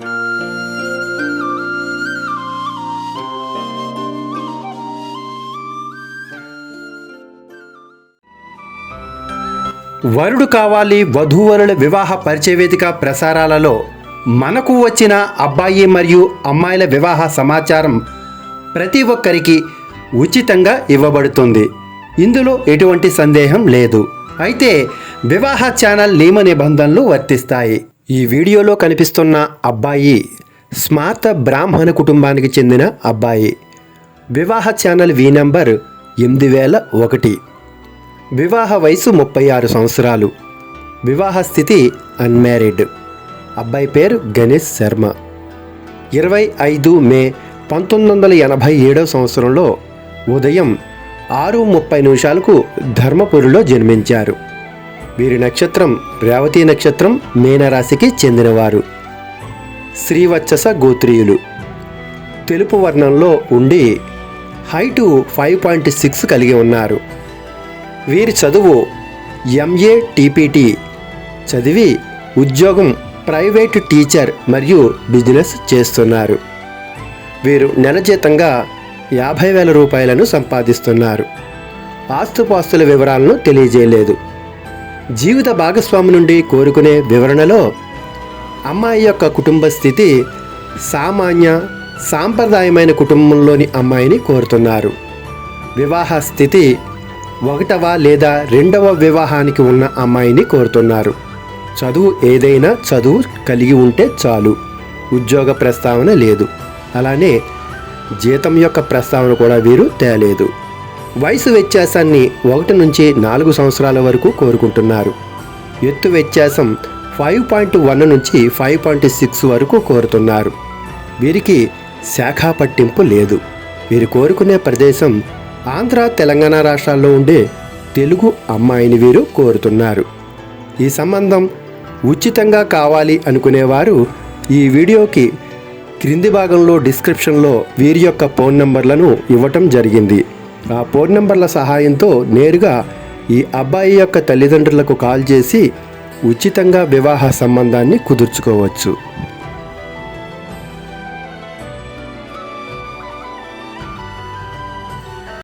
వరుడు కావాలి వధూవరుల వివాహ పరిచయ వేదిక ప్రసారాలలో మనకు వచ్చిన అబ్బాయి మరియు అమ్మాయిల వివాహ సమాచారం ప్రతి ఒక్కరికి ఉచితంగా ఇవ్వబడుతుంది. ఇందులో ఎటువంటి సందేహం లేదు. అయితే వివాహ ఛానల్ నియమ నిబంధనలు వర్తిస్తాయి. ఈ వీడియోలో కనిపిస్తున్న అబ్బాయి స్మార్త బ్రాహ్మణ కుటుంబానికి చెందిన అబ్బాయి. వివాహ ఛానల్ వి నంబర్ ఎనిమిది వేల ఒకటి. వివాహ వయసు ముప్పై ఆరు సంవత్సరాలు. వివాహ స్థితి అన్మ్యారీడ్. అబ్బాయి పేరు గణేష్ శర్మ. ఇరవై ఐదు మే పంతొమ్మిది వందల ఎనభై ఏడవ సంవత్సరంలో ఉదయం ఆరు ముప్పై నిమిషాలకు ధర్మపురిలో జన్మించారు. వీరి నక్షత్రం రేవతి నక్షత్రం మీనరాశికి చెందినవారు. శ్రీవత్సస గోత్రీయులు. తెలుపు వర్ణంలో ఉండి హైటు ఫైవ్ పాయింట్ సిక్స్ కలిగి ఉన్నారు. వీరి చదువు ఎంఏ టీపీటీ. చదివి ఉద్యోగం ప్రైవేట్ టీచర్ మరియు బిజినెస్ చేస్తున్నారు. వీరు నెల జీతంగా యాభై వేల రూపాయలను సంపాదిస్తున్నారు. ఆస్తుపాస్తుల వివరాలను తెలియజేయలేదు. జీవిత భాగస్వామి నుండి కోరుకునే వివరణలో అమ్మాయి యొక్క కుటుంబ స్థితి సామాన్య సాంప్రదాయమైన కుటుంబంలోని అమ్మాయిని కోరుతున్నారు. వివాహ స్థితి ఒకటవ లేదా రెండవ వివాహానికి ఉన్న అమ్మాయిని కోరుతున్నారు. చదువు ఏదైనా చదువు కలిగి ఉంటే చాలు. ఉద్యోగ ప్రస్తావన లేదు. అలానే జీతం యొక్క ప్రస్తావన కూడా వీరు తేలేదు. వయసు వ్యత్యాసాన్ని ఒకటి నుంచి నాలుగు సంవత్సరాల వరకు కోరుకుంటున్నారు. ఎత్తు వ్యత్యాసం ఫైవ్ పాయింట్ వన్ నుంచి ఫైవ్ పాయింట్ సిక్స్ వరకు కోరుతున్నారు. వీరికి శాఖా పట్టింపు లేదు. వీరు కోరుకునే ప్రదేశం ఆంధ్ర తెలంగాణ రాష్ట్రాల్లో ఉండే తెలుగు అమ్మాయిని వీరు కోరుతున్నారు. ఈ సంబంధం ఉచితంగా కావాలి అనుకునేవారు ఈ వీడియోకి క్రింది భాగంలో డిస్క్రిప్షన్లో వీరి యొక్క ఫోన్ నంబర్లను ఇవ్వటం జరిగింది. ఆ ఫోన్ నెంబర్ల సహాయంతో నేరుగా ఈ అబ్బాయి యొక్క తల్లిదండ్రులకు కాల్ చేసి ఉచితంగా వివాహ సంబంధాన్ని కుదుర్చుకోవచ్చు.